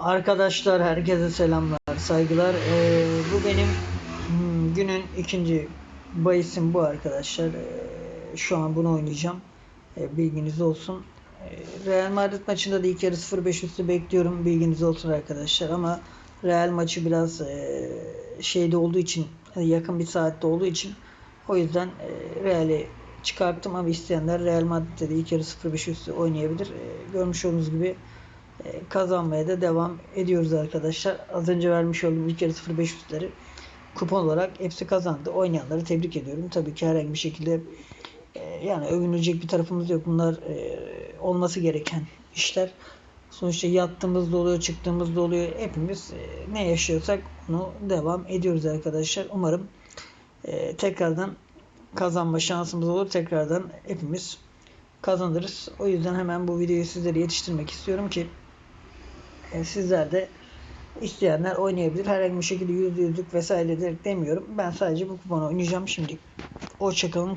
Arkadaşlar herkese selamlar, saygılar. Ee, bu benim hmm, günün ikinci bahisim bu arkadaşlar. Ee, şu an bunu oynayacağım. Ee, bilginiz olsun. Ee, Real Madrid maçında da ilk yarı 0-5 üstü bekliyorum. Bilginiz olsun arkadaşlar. Ama Real maçı biraz e, şeyde olduğu için hani yakın bir saatte olduğu için o yüzden e, Real'i çıkarttım ama isteyenler Real Madrid'de de ilk yarı 0-5 üstü oynayabilir. Ee, görmüş olduğunuz gibi e, kazanmaya da devam ediyoruz arkadaşlar. Az önce vermiş olduğum ilk yarı 0-5 üstleri kupon olarak hepsi kazandı. Oynayanları tebrik ediyorum. Tabii ki herhangi bir şekilde e, yani övünülecek bir tarafımız yok. Bunlar e, olması gereken işler. Sonuçta yattığımızda oluyor, çıktığımızda oluyor. Hepimiz e, ne yaşıyorsak onu devam ediyoruz arkadaşlar. Umarım e, tekrardan kazanma şansımız olur. Tekrardan hepimiz kazanırız. O yüzden hemen bu videoyu sizlere yetiştirmek istiyorum ki e, sizler de isteyenler oynayabilir. Herhangi bir şekilde yüzde yüzlük vesaire de demiyorum. Ben sadece bu kuponu oynayacağım şimdi. Hoşçakalın.